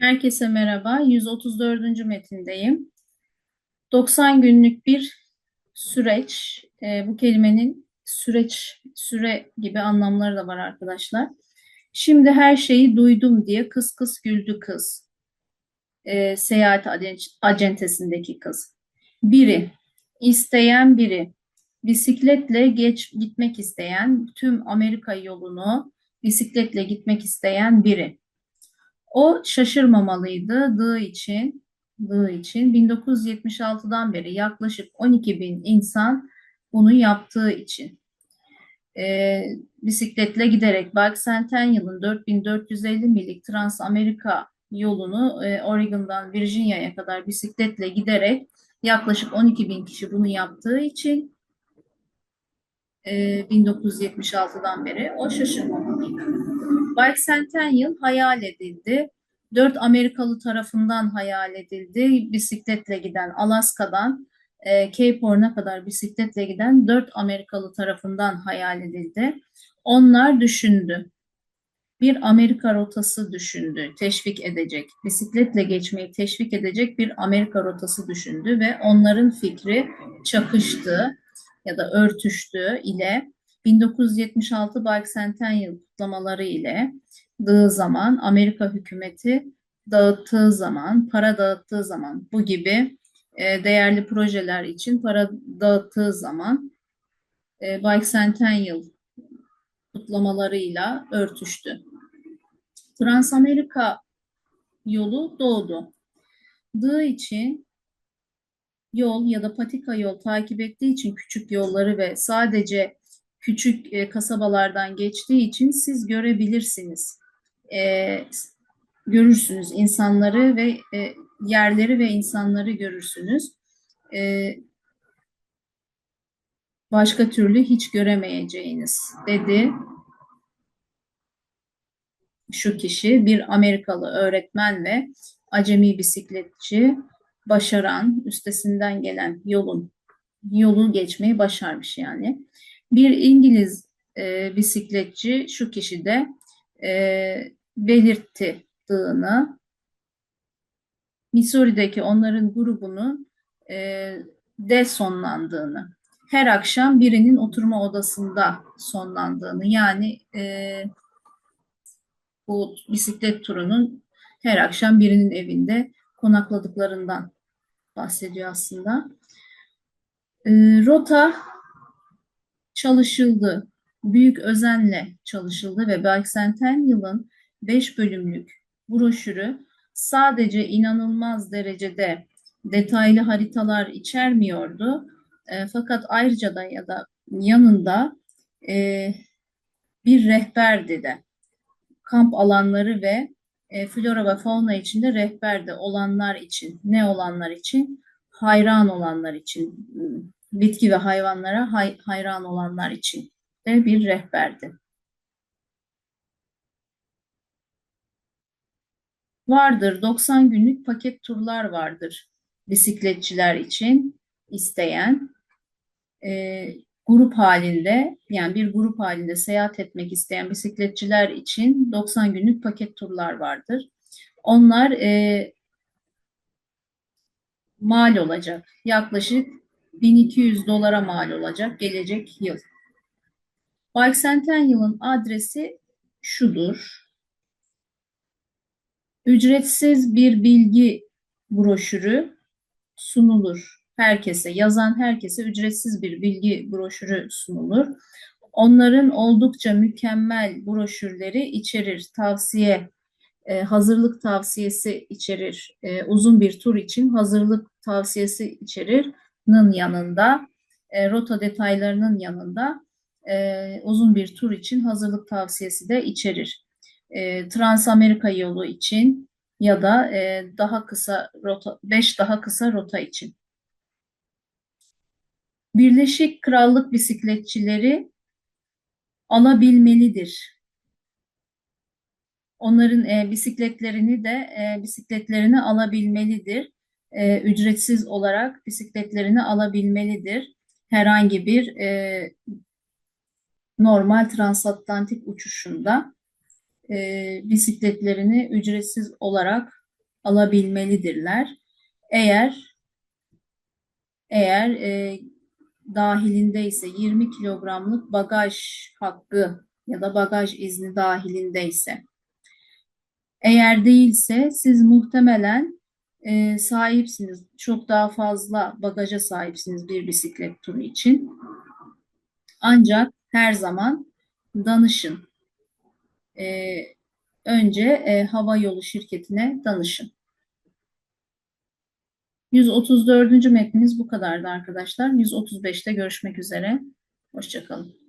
Herkese merhaba. 134. metindeyim. 90 günlük bir süreç. E, bu kelimenin süreç, süre gibi anlamları da var arkadaşlar. Şimdi her şeyi duydum diye kıs kıs güldü kız. E, seyahat acentesindeki kız. Biri, isteyen biri. Bisikletle geç gitmek isteyen, tüm Amerika yolunu bisikletle gitmek isteyen biri. O şaşırmamalıydı dığı için, dığı için 1976'dan beri yaklaşık 12 bin insan bunu yaptığı için. E, bisikletle giderek Bike Centennial'ın 4450 millik Trans Amerika yolunu e, Oregon'dan Virginia'ya kadar bisikletle giderek yaklaşık 12 bin kişi bunu yaptığı için e, 1976'dan beri o şaşırmamalıydı. Bicentennial hayal edildi. Dört Amerikalı tarafından hayal edildi. Bisikletle giden Alaska'dan e, Cape Horn'a kadar bisikletle giden dört Amerikalı tarafından hayal edildi. Onlar düşündü. Bir Amerika rotası düşündü, teşvik edecek, bisikletle geçmeyi teşvik edecek bir Amerika rotası düşündü ve onların fikri çakıştı ya da örtüştü ile 1976 Bicentennial kutlamaları ile dığı zaman Amerika hükümeti dağıttığı zaman, para dağıttığı zaman bu gibi e, değerli projeler için para dağıttığı zaman e, Bicentennial kutlamalarıyla örtüştü. Transamerika yolu doğdu. Dığı için yol ya da patika yol takip ettiği için küçük yolları ve sadece küçük e, kasabalardan geçtiği için siz görebilirsiniz. E, görürsünüz insanları ve e, yerleri ve insanları görürsünüz. E, başka türlü hiç göremeyeceğiniz dedi şu kişi bir Amerikalı öğretmen ve acemi bisikletçi başaran, üstesinden gelen yolun yolu geçmeyi başarmış yani. Bir İngiliz e, bisikletçi şu kişide e, belirtti. Missouri'deki onların grubunun e, de sonlandığını, her akşam birinin oturma odasında sonlandığını yani e, bu bisiklet turunun her akşam birinin evinde konakladıklarından bahsediyor aslında. E, rota çalışıldı. Büyük özenle çalışıldı ve Bicentennial'ın 5 bölümlük broşürü sadece inanılmaz derecede detaylı haritalar içermiyordu. E, fakat ayrıca da ya da yanında e, bir rehberdi de. Kamp alanları ve e, flora ve fauna içinde rehberde olanlar için, ne olanlar için? Hayran olanlar için, bitki ve hayvanlara hay hayran olanlar için de bir rehberdi. Vardır 90 günlük paket turlar vardır bisikletçiler için isteyen e, grup halinde yani bir grup halinde seyahat etmek isteyen bisikletçiler için 90 günlük paket turlar vardır. Onlar e, mal olacak. Yaklaşık 1200 dolara mal olacak gelecek yıl. Bicentennial'ın adresi şudur. Ücretsiz bir bilgi broşürü sunulur herkese, yazan herkese ücretsiz bir bilgi broşürü sunulur. Onların oldukça mükemmel broşürleri içerir, tavsiye, e, hazırlık tavsiyesi içerir, e, uzun bir tur için hazırlık tavsiyesi içerir nın yanında, e, rota detaylarının yanında uzun bir tur için hazırlık tavsiyesi de içerir. Trans Amerika yolu için ya da daha kısa rota, 5 daha kısa rota için. Birleşik Krallık bisikletçileri alabilmelidir. Onların e, bisikletlerini de e, bisikletlerini alabilmelidir e, ücretsiz olarak bisikletlerini alabilmelidir. Herhangi bir e, normal transatlantik uçuşunda e, bisikletlerini ücretsiz olarak alabilmelidirler. Eğer eğer e, dahilindeyse 20 kilogramlık bagaj hakkı ya da bagaj izni dahilindeyse. Eğer değilse siz muhtemelen e, sahipsiniz. Çok daha fazla bagaja sahipsiniz bir bisiklet turu için. Ancak her zaman danışın. E, önce e, hava yolu şirketine danışın. 134. metnimiz bu kadardı arkadaşlar. 135'te görüşmek üzere. Hoşçakalın.